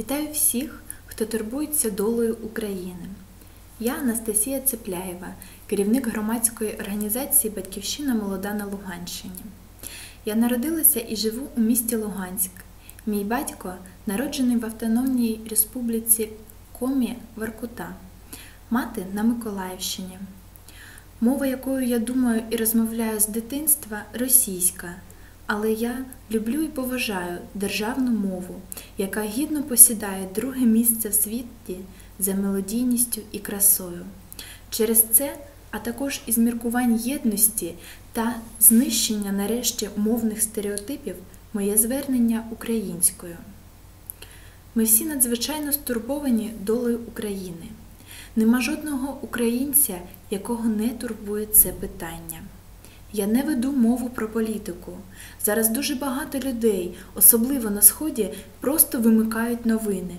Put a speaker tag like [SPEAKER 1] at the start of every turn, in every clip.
[SPEAKER 1] Вітаю всіх, хто турбується долею України. Я Анастасія Цепляєва, керівник громадської організації Батьківщина Молода на Луганщині. Я народилася і живу у місті Луганськ. Мій батько народжений в Автономній Республіці Комі Воркута, мати на Миколаївщині. Мова, якою я думаю і розмовляю з дитинства, російська. Але я люблю і поважаю державну мову, яка гідно посідає друге місце в світі за мелодійністю і красою. Через це, а також із міркувань єдності та знищення нарешті мовних стереотипів, моє звернення українською. Ми всі надзвичайно стурбовані долею України. Нема жодного українця, якого не турбує це питання. Я не веду мову про політику. Зараз дуже багато людей, особливо на Сході, просто вимикають новини,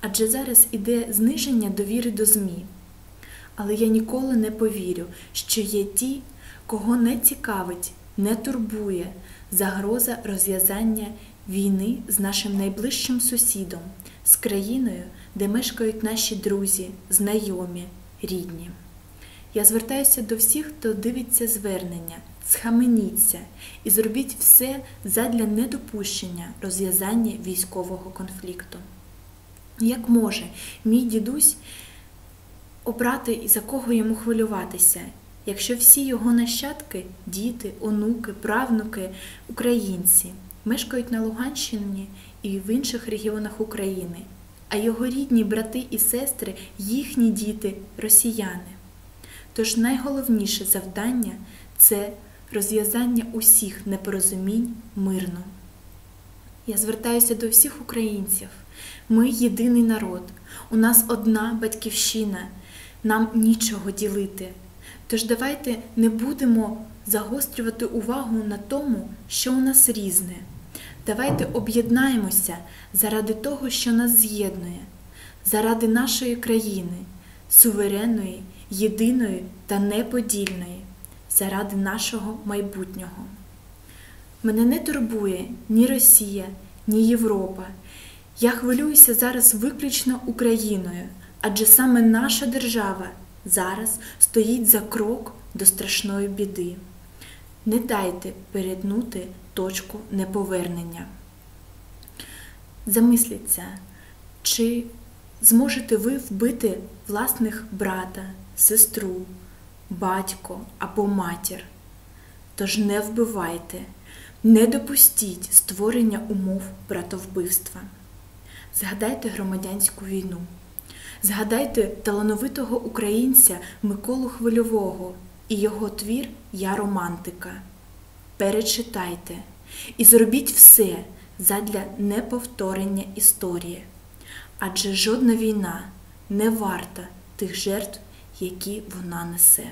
[SPEAKER 1] адже зараз іде зниження довіри до ЗМІ. Але я ніколи не повірю, що є ті, кого не цікавить, не турбує загроза розв'язання війни з нашим найближчим сусідом, з країною, де мешкають наші друзі, знайомі, рідні. Я звертаюся до всіх, хто дивиться звернення, схаменіться і зробіть все задля недопущення розв'язання військового конфлікту. Як може мій дідусь обрати за кого йому хвилюватися, якщо всі його нащадки, діти, онуки, правнуки, українці мешкають на Луганщині і в інших регіонах України, а його рідні брати і сестри, їхні діти росіяни? Тож найголовніше завдання це розв'язання усіх непорозумінь мирно. Я звертаюся до всіх українців. Ми єдиний народ, у нас одна батьківщина, нам нічого ділити. Тож давайте не будемо загострювати увагу на тому, що у нас різне. Давайте об'єднаємося заради того, що нас з'єднує, заради нашої країни, суверенної, єдиної та неподільної, заради нашого майбутнього. Мене не турбує ні Росія, ні Європа. Я хвилююся зараз виключно Україною, адже саме наша держава зараз стоїть за крок до страшної біди. Не дайте перетнути точку неповернення. Замисліться, чи зможете ви вбити власних брата, сестру, батько або матір? Тож не вбивайте, не допустіть створення умов братовбивства. Згадайте громадянську війну. Згадайте талановитого українця Миколу Хвильового і його твір Я романтика. Перечитайте і зробіть все задля неповторення історії, адже жодна війна не варта тих жертв, які вона несе.